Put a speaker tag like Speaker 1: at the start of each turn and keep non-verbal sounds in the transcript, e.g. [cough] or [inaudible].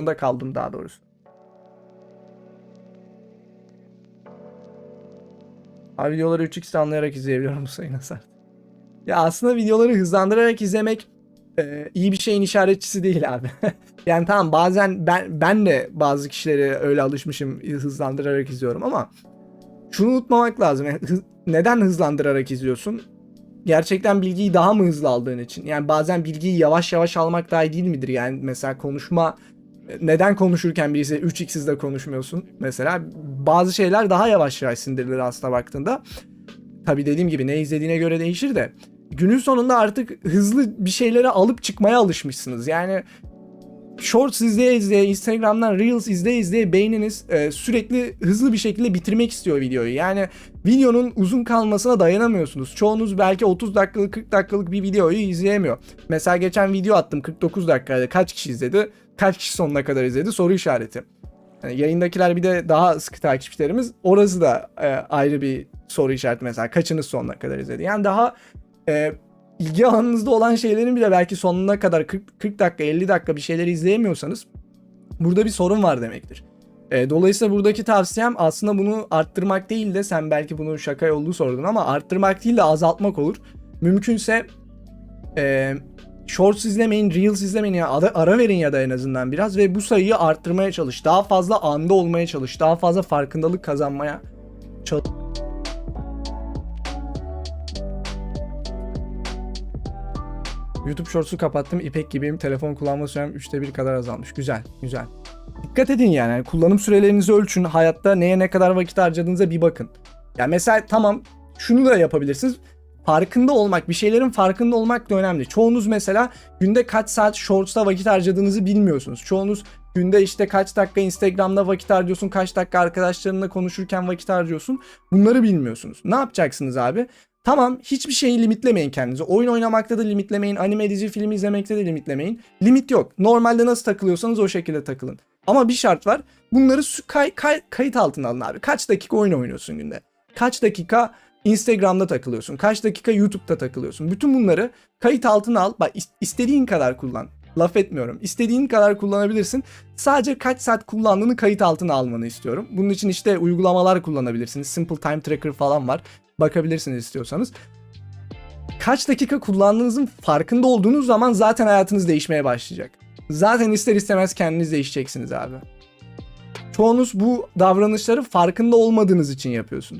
Speaker 1: zorunda kaldım daha doğrusu. Abi videoları 3x anlayarak izleyebiliyorum bu sayı nasıl? Ya aslında videoları hızlandırarak izlemek e, iyi bir şeyin işaretçisi değil abi. [laughs] yani tamam bazen ben ben de bazı kişileri öyle alışmışım hızlandırarak izliyorum ama şunu unutmamak lazım. Yani hız- neden hızlandırarak izliyorsun? Gerçekten bilgiyi daha mı hızlı aldığın için? Yani bazen bilgiyi yavaş yavaş almak daha iyi değil midir? Yani mesela konuşma neden konuşurken birisi 3x hızla konuşmuyorsun? Mesela bazı şeyler daha yavaş yavaş sindirilir aslında baktığında. Tabii dediğim gibi ne izlediğine göre değişir de günün sonunda artık hızlı bir şeyleri alıp çıkmaya alışmışsınız. Yani Shorts izleye izleye, Instagram'dan Reels izleye izleye beyniniz e, sürekli hızlı bir şekilde bitirmek istiyor videoyu. Yani videonun uzun kalmasına dayanamıyorsunuz. Çoğunuz belki 30 dakikalık 40 dakikalık bir videoyu izleyemiyor. Mesela geçen video attım 49 dakikada kaç kişi izledi? Kaç kişi sonuna kadar izledi? Soru işareti. Yani yayındakiler bir de daha sıkı takipçilerimiz. Orası da e, ayrı bir soru işareti mesela. Kaçınız sonuna kadar izledi? Yani daha e, ilgi alanınızda olan şeylerin bile belki sonuna kadar 40, 40 dakika 50 dakika bir şeyleri izleyemiyorsanız burada bir sorun var demektir. E, dolayısıyla buradaki tavsiyem aslında bunu arttırmak değil de sen belki bunu şaka yollu sordun ama arttırmak değil de azaltmak olur. Mümkünse e, shorts izlemeyin, reels izlemeyin ya ara, ara verin ya da en azından biraz ve bu sayıyı arttırmaya çalış. Daha fazla anda olmaya çalış. Daha fazla farkındalık kazanmaya çalış. YouTube Shorts'u kapattım. İpek gibiyim. Telefon kullanma sürem 3'te 1 kadar azalmış. Güzel, güzel. Dikkat edin yani. Kullanım sürelerinizi ölçün. Hayatta neye ne kadar vakit harcadığınıza bir bakın. Yani mesela tamam şunu da yapabilirsiniz. Farkında olmak, bir şeylerin farkında olmak da önemli. Çoğunuz mesela günde kaç saat Shorts'ta vakit harcadığınızı bilmiyorsunuz. Çoğunuz günde işte kaç dakika Instagram'da vakit harcıyorsun, kaç dakika arkadaşlarınla konuşurken vakit harcıyorsun. Bunları bilmiyorsunuz. Ne yapacaksınız abi? Tamam hiçbir şeyi limitlemeyin kendinizi. Oyun oynamakta da limitlemeyin. Anime dizi film izlemekte de limitlemeyin. Limit yok. Normalde nasıl takılıyorsanız o şekilde takılın. Ama bir şart var. Bunları kay- kay- kayıt altına alın abi. Kaç dakika oyun oynuyorsun günde? Kaç dakika Instagram'da takılıyorsun? Kaç dakika YouTube'da takılıyorsun? Bütün bunları kayıt altına al. Bak is- istediğin kadar kullan. Laf etmiyorum. İstediğin kadar kullanabilirsin. Sadece kaç saat kullandığını kayıt altına almanı istiyorum. Bunun için işte uygulamalar kullanabilirsiniz. Simple Time Tracker falan var. Bakabilirsiniz istiyorsanız. Kaç dakika kullandığınızın farkında olduğunuz zaman zaten hayatınız değişmeye başlayacak. Zaten ister istemez kendiniz değişeceksiniz abi. Çoğunuz bu davranışları farkında olmadığınız için yapıyorsunuz.